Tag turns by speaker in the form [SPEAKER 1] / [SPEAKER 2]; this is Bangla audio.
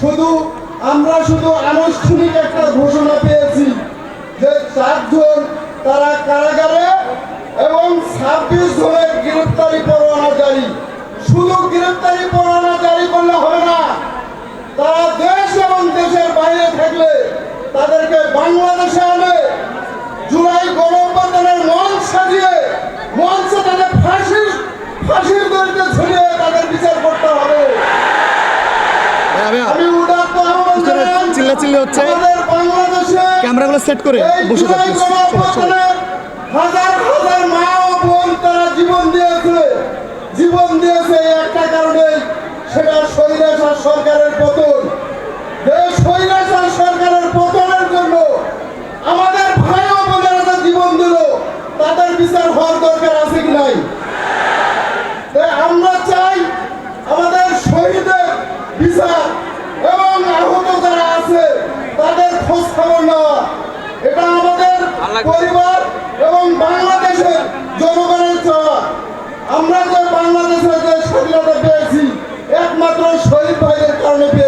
[SPEAKER 1] শুধু আমরা শুধু আনুষ্ঠানিক একটা ঘোষণা পেয়েছি যে চারজন তারা কারাগারে এবং ছাব্বিশ জনের গ্রেপ্তারি পরোয়ানা জারি। শুধু গ্রেপ্তারি পরোয়ানা জারি করলে হবে না তারা দেশ এবং দেশের বাইরে থাকলে তাদেরকে বাংলাদেশে আনে জুলাই গণঅভ্যন্তরের মঞ্চ সাজিয়ে মঞ্চে তাদের ফাঁসি ফাঁসির দরিদ্র ছড়িয়ে তাদের বিচার করতে হবে। আমি
[SPEAKER 2] চিল্লাচিল্লি হচ্ছে। ক্যামেরাগুলো সেট করে বসে
[SPEAKER 1] জুলাই
[SPEAKER 2] যাচ্ছে সবাই সবাই
[SPEAKER 1] গণঅভ্যুত্থানে হাজার হাজার মা ও বোন তারা জীবন দিয়েছে। জীবন দিয়েছে একটা কারণে সেটা স্বৈরাচার সরকারের পতন। স্বৈরাচার সরকারের পতনের জন্য আমাদের ভাই ও বোনেরা জীবন দিল তাদের বিচার হওয়ার পরিবার এবং বাংলাদেশের জনগণের চাওয়া। আমরা যে বাংলাদেশের যে স্বাধীনতা পেয়েছি, একমাত্র শহীদ ভাইদের কারণে পেয়েছি।